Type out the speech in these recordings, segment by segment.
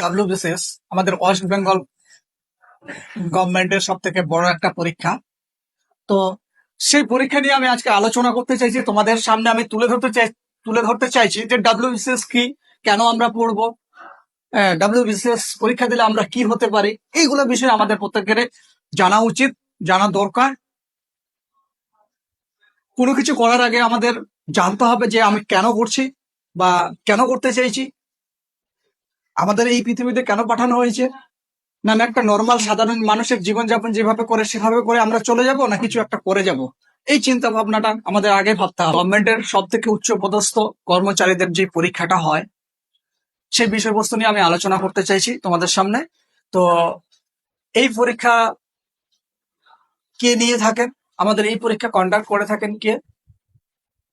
WBCS আমাদের West Bengal গভর্নমেন্টের সব থেকে বড় একটা পরীক্ষা। তো সেই পরীক্ষা নিয়ে আমি আজকে আলোচনা করতে চাইছি। তোমাদের সামনে আমি তুলে ধরতে চাই, তুলে ধরতে চাইছি যে ডাব্লিউবিসিএস কি, কেন আমরা পড়ব ডাব্লিউবিসিএস পরীক্ষা দিলে আমরা কি হতে পারি, এইগুলো বিষয়ে আমাদের প্রত্যেকের জানা উচিত, জানা দরকার। কোনো কিছু করার আগে আমাদের জানতে হবে যে আমি কেন করছি বা কেন করতে চাইছি। আমাদের এই পৃথিবীতে কেন পাঠানো হয়েছে? না আমি একটা নর্মাল সাধারণ মানুষের জীবনযাপন যেভাবে করে, সেভাবে করে আমরা চলে যাব না কিছু একটা করে যাব? এই চিন্তা ভাবনাটা আমাদের আগে ভাবতে হবে। গভর্নমেন্টের সব থেকে উচ্চ পদস্থ কর্মচারীদের যে পরীক্ষাটা হয় সেই বিষয়বস্তু নিয়ে আমি আলোচনা করতে চাইছি তোমাদের সামনে। তো এই পরীক্ষা কে নিয়ে থাকেন? আমাদের এই পরীক্ষা কন্ডাক্ট করে থাকেন কে?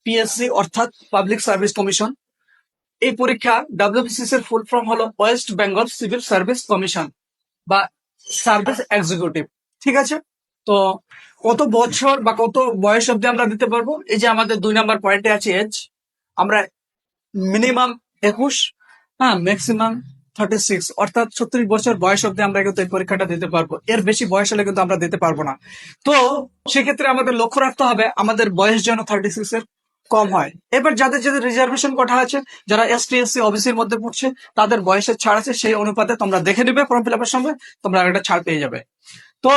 পিএসসি অর্থাৎ পাবলিক সার্ভিস কমিশন এই পরীক্ষা ডাব্লিউবিসিএস এর ফুল ফর্ম হলো West Bengal civil service commission বা সার্ভিস এক্সিকিউটিভ ঠিক আছে? তো কত বছর বা কত বয়স অব্দি আমরা দিতে পারব? এই যে আমাদের দুই নাম্বার পয়েন্টে আছে এজ আমরা মিনিমাম একুশ হ্যাঁ ম্যাক্সিমাম থার্টি সিক্স অর্থাৎ ছত্রিশ বছর বয়স অব্দি আমরা কিন্তু এই পরীক্ষাটা দিতে পারব। এর বেশি বয়স হলে কিন্তু আমরা দিতে পারব না। তো সেক্ষেত্রে আমাদের লক্ষ্য রাখতে হবে, আমাদের বয়স যেন থার্টি সিক্স এর কম হয়। এবার যাদের যাদের রিজার্ভেশন কথা আছে, যারা এস টি এস সি ওবিসির মধ্যে পড়ছে, তাদের বয়সের ছাড় আছে, সেই অনুপাতে তোমরা দেখে নিবে ফর্ম ফিল আপের সময় তোমরা একটা ছাড় পেয়ে যাবে। তো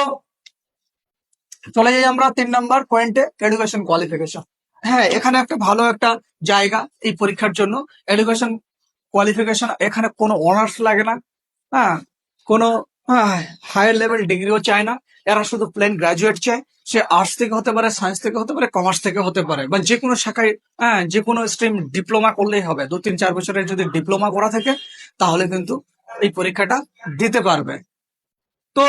চলে যাই আমরা তিন নম্বর পয়েন্টে এডুকেশন কোয়ালিফিকেশন হ্যাঁ এখানে একটা ভালো একটা জায়গা এই পরীক্ষার জন্য। এডুকেশন কোয়ালিফিকেশন এখানে কোনো অনার্স লাগে না। হ্যাঁ কোনো হায়ার লেভেল ডিগ্রিও চায় না। এরা শুধু প্লেন গ্রাজুয়েট চায়। সে আর্টস থেকে হতে পারে সায়েন্স থেকে হতে পারে কমার্স থেকে হতে পারে। বা যে কোনো শাখায় হ্যাঁ যে কোনো স্ট্রিম ডিপ্লোমা করলেই হবে। দু, তিন, চার বছরের যদি ডিপ্লোমা করা থাকে, তাহলে কিন্তু এই পরীক্ষাটা দিতে পারবে। তো,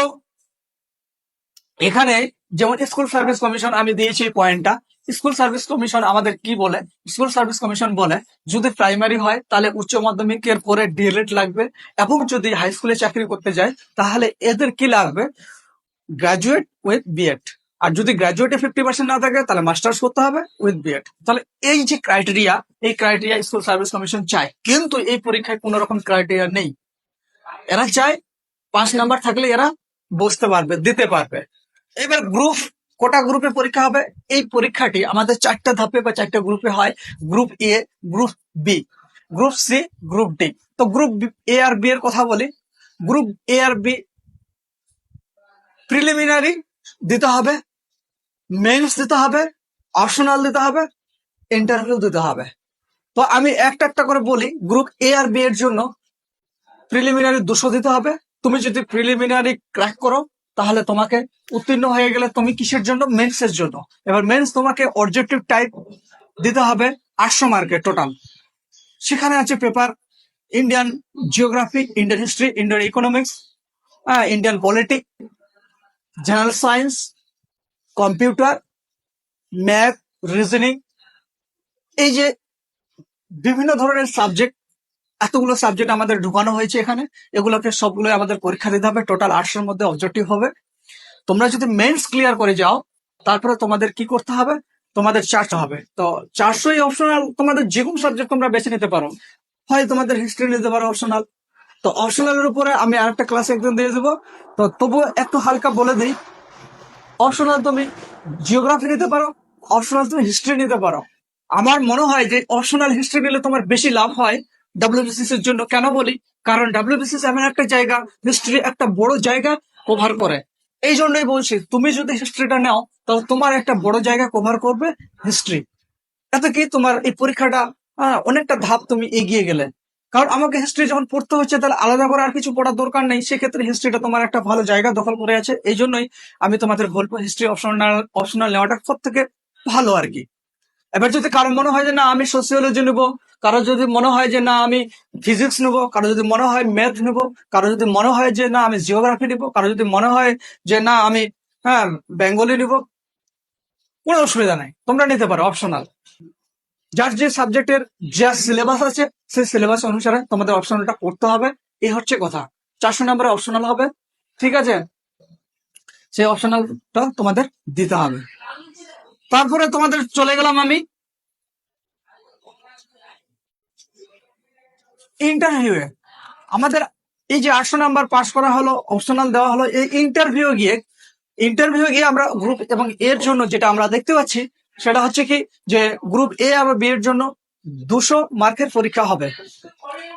এখানে যেমন স্কুল সার্ভিস কমিশন আমি দিয়েছি এই পয়েন্টটা স্কুল সার্ভিস কমিশন আমাদের কি বলে? স্কুল সার্ভিস কমিশন বলে, যদি প্রাইমারি হয়, তাহলে উচ্চ মাধ্যমিকের পরে ডিএলএড লাগবে। এবং যদি হাই স্কুলে চাকরি করতে যায়, তাহলে এদের কি লাগবে? গ্রাজুয়েট উইথ বিএড আর যদি গ্রাজুয়েটে ফিফটি পার্সেন্ট না থাকে, তাহলে মাস্টার্স করতে হবে উইথ বিএড তাহলে এই যে ক্রাইটেরিয়া এই ক্রাইটেরিয়া স্কুল সার্ভিস কমিশন চায়। কিন্তু এই পরীক্ষায় কোনো রকম ক্রাইটেরিয়া নেই। এরা চায়, পাঁচ নাম্বার থাকলে এরা বসতে পারবে, দিতে পারবে। এবার গ্রুপ কোটা গ্রুপে পরীক্ষা হবে। এই পরীক্ষাটি আমাদের চারটা ধাপে বা চারটা গ্রুপে হয়। Group A group B group C group D তো গ্রুপ এ আর বি এর কথা বলি। গ্রুপ এ আর বি প্রিলিমিনারি দিতে হবে মেন্স দিতে হবে অপশনাল দিতে হবে ইন্টারভিউ দিতে হবে। তো আমি একটা একটা করে বলি, গ্রুপ এ আর বি এর জন্য প্রিলিমিনারি দুশো দিতে হবে। তুমি যদি প্রিলিমিনারি ক্র্যাক করো তাহলে তোমাকে উত্তীর্ণ হয়ে গেলে তুমি কিসের জন্য? মেন্সের জন্য। এবার মেন্স তোমাকে অবজেক্টিভ টাইপ দিতে হবে আটশো মার্কের টোটাল সেখানে আছে paper Indian geography Indian history Indian economics হ্যাঁ Indian politic general science computer math reasoning এই যে বিভিন্ন ধরনের সাবজেক্ট এতগুলো সাবজেক্ট আমাদের ঢুকানো হয়েছে এখানে। এগুলোকে সবগুলো আমাদের পরীক্ষা দিতে হবে। টোটাল আটশোর মধ্যে অবজেক্টিভ হবে। তোমরা যদি মেন্স ক্লিয়ার করে যাও, তারপরে তোমাদের কি করতে হবে? তোমাদের চারশো হবে। তো চারশো অপশনাল তোমাদের যে কোনো সাবজেক্ট তোমরা বেছে নিতে পারো। হয় তোমাদের হিস্ট্রি নিতে পারো অপশনাল তো অপশনালের উপরে আমি আরেকটা ক্লাস একদিন দিয়ে দেবো। তো তবুও একটু হালকা বলে দিই। অপশনাল তুমি জিওগ্রাফি নিতে পারো অপশনাল তুমি হিস্ট্রি নিতে পারো। আমার মনে হয় যে অপশনাল হিস্ট্রি নিলে তোমার বেশি লাভ হয়। ডাব্লিউবিসিএস এর জন্য কেন বলি? কারণ ডাব্লিউবিসিএস এমন একটা জায়গা হিস্ট্রি একটা বড় জায়গা কভার করে। এই জন্যই বলছি, তুমি যদি হিস্ট্রিটা নাও তাহলে তোমার একটা বড় জায়গা কভার করবে হিস্ট্রি এত কি? তোমার এই পরীক্ষাটা অনেকটা ধাপ তুমি এগিয়ে গেলে। কারণ আমাকে হিস্ট্রি যখন পড়তে হচ্ছে, তাহলে আলাদা করে আর কিছু পড়ার দরকার নেই। সেক্ষেত্রে হিস্ট্রিটা তোমার একটা ভালো জায়গা দখল করে আছে। এই জন্যই আমি তোমাদের বলব হিস্ট্রি অপশনাল অপশনাল নেওয়াটা সব থেকে ভালো আর কি। এবার যদি কারও মনে হয় যে না, আমি সোসিওলজি নেব, কারও যদি মনে হয় যে না, আমি ফিজিক্স নেব, কারও যদি মনে হয় ম্যাথ নেব, কারও যদি মনে হয় যে না, আমি জিওগ্রাফি নেব, কারও যদি মনে হয় যে না, আমি হ্যাঁ বেঙ্গলি নেব, কোনো অসুবিধা নাই। তোমরা নিতে পারো অপশনাল যার যে সাবজেক্টের যা সিলেবাস আছে, সেই সিলেবাস অনুসারে তোমাদের অপশনালটা পড়তে হবে। এই হচ্ছে কথা। চারশো নম্বরে অপশনাল হবে। ঠিক আছে? সেই অপশনালটা তোমাদের দিতে হবে। তারপরে তোমাদের চলে গেলাম আমি ইন্টারভিউয়ে আমাদের এই যে আটশো নাম্বার পাস করা হলো অপশনাল দেওয়া হলো, এই ইন্টারভিউ গিয়ে ইন্টারভিউ গিয়ে আমরা গ্রুপ এবং এর জন্য যেটা আমরা দেখতে পাচ্ছি, সেটা হচ্ছে কি যে গ্রুপ এ আর বি এর জন্য দুশো মার্কের পরীক্ষা হবে।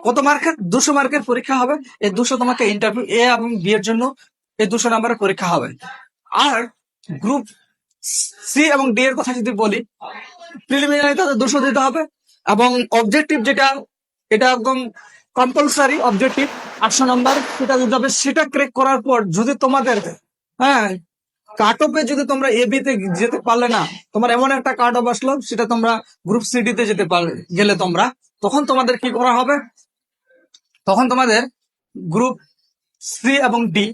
কত মার্কের? দুশো মার্কের পরীক্ষা হবে। এই দুশো তোমাকে ইন্টারভিউ এ এবং বি এর জন্য এই দুশো নাম্বারের পরীক্ষা হবে। আর গ্রুপ সি এবং ডি এর কথা যদি বলি প্রিলিমিনারি তাদের দুশো দিতে হবে এবং অবজেক্টিভ যেটা, এটা একদম কম্পালসারি অবজেক্টিভ আটশো নম্বর সেটা দিতে হবে, সেটা ক্রেক করার পর যদি তোমাদের হ্যাঁ কাট অফে যদি তোমরা এ বিতে যেতে পারলে না, তোমার এমন একটা কাট অফ আসলো, সেটা তোমরা গ্রুপ সিডি তে যেতে পারলে, গেলে তোমরা, তখন তোমাদের কি করা হবে? তখন তোমাদের গ্রুপ সি এবং ডি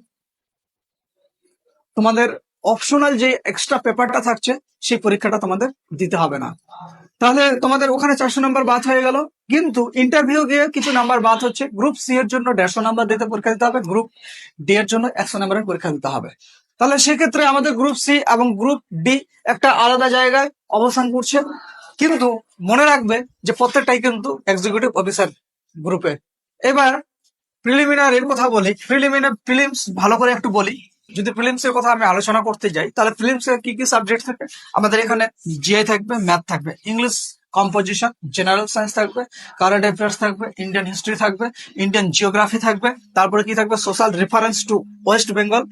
তোমাদের অপশনাল যে এক্সট্রা পেপারটা থাকছে, সেই পরীক্ষাটা তোমাদের দিতে হবে না। তাহলে তোমাদের ওখানে চারশো নাম্বার বাদ হয়ে গেল। কিন্তু ইন্টারভিউ গিয়ে কিছু নাম্বার বাদ হচ্ছে। গ্রুপ সি এর জন্য দেড়শো নাম্বার দিতে পরীক্ষা দিতে হবে। গ্রুপ ডি এর জন্য একশো নাম্বারের পরীক্ষা দিতে হবে। তাহলে সেক্ষেত্রে আমাদের গ্রুপ সি এবং গ্রুপ ডি একটা আলাদা জায়গায় অবস্থান করছে। কিন্তু মনে রাখবে যে প্রত্যেকটাই কিন্তু এক্সিকিউটিভ অফিসার গ্রুপে এবার প্রিলিমিনারির কথা বলি। প্রিলিমিনার প্রিলিমস ভালো করে একটু বলি। যদি প্রিলিমস এর কথা আমি আলোচনা করতে যাই, তাহলে প্রিলিমস এর কি কি সাবজেক্ট থাকে? আমাদের এখানে জিআই থাকবে ম্যাথ থাকবে ইংলিশ কম্পোজিশন জেনারেল সায়েন্স থাকবে কারেন্ট অ্যাফেয়ার্স থাকবে ইন্ডিয়ান হিস্ট্রি থাকবে ইন্ডিয়ান জিওগ্রাফি থাকবে, তারপরে কি থাকবে? Social reference to West Bengal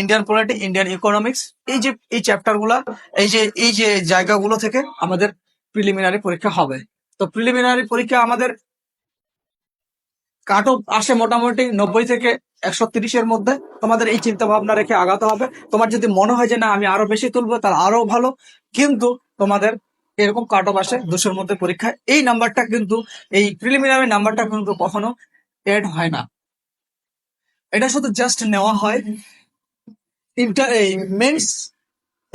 Indian polity Indian economics এই যে, এই চ্যাপ্টারগুলা, এই যে এই যে জায়গাগুলো থেকে আমাদের প্রিলিমিনারি পরীক্ষা হবে। তো প্রিলিমিনারি পরীক্ষা আমাদের কাট অফ আসে মোটামুটি নব্বই থেকে একশো তিরিশের মধ্যে তোমাদের এই চিন্তা ভাবনা রেখে আগাতে হবে। তোমার যদি মনে হয় যে না, আমি আরও বেশি তুলবো, তাহলে আরও ভালো। কিন্তু তোমাদের এরকম কাট অফ আসে দুশোর মধ্যে পরীক্ষা এই নাম্বারটা কিন্তু, এই প্রিলিমিনারি নাম্বারটা কিন্তু কখনো এড হয় না। এটা শুধু জাস্ট নেওয়া হয় ইন্টার এই মেন্স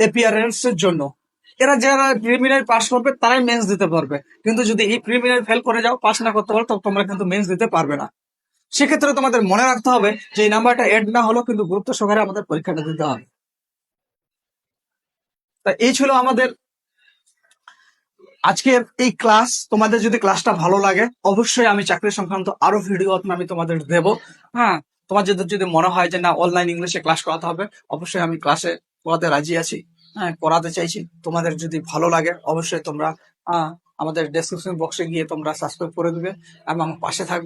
এপিয়ারেন্স এর জন্য। এরা যারা প্রিলিমিনারি পাস করবে, তারাই মেন্স দিতে পারবে। কিন্তু যদি এই প্রিলিমিনারি ফেল করে যাও পাস না করতে পারো, তো তোমরা কিন্তু মেন্স দিতে পারবে না। সেক্ষেত্রে তোমাদের মনে রাখতে হবে যে এই নাম্বারটা এড না হলেও কিন্তু গুরুত্ব সহকারে আমাদের পরীক্ষাটা দিতে হবে। তা এই ছিল আমাদের আজকের এই ক্লাস তোমাদের যদি ক্লাসটা ভালো লাগে, অবশ্যই আমি চাকরি সংক্রান্ত আরও ভিডিও আমি তোমাদের দেব। হ্যাঁ তোমার যদি যদি মনে হয় যে না অনলাইন ইংলিশে ক্লাস করাতে হবে, অবশ্যই আমি ক্লাসে করাতে রাজি আছি। হ্যাঁ করাতে চাইছি। তোমাদের যদি ভালো লাগে, অবশ্যই তোমরা আমাদের ডেসক্রিপশন বক্সে গিয়ে তোমরা সাবস্ক্রাইব করে দিবে এবং পাশে থাকবে।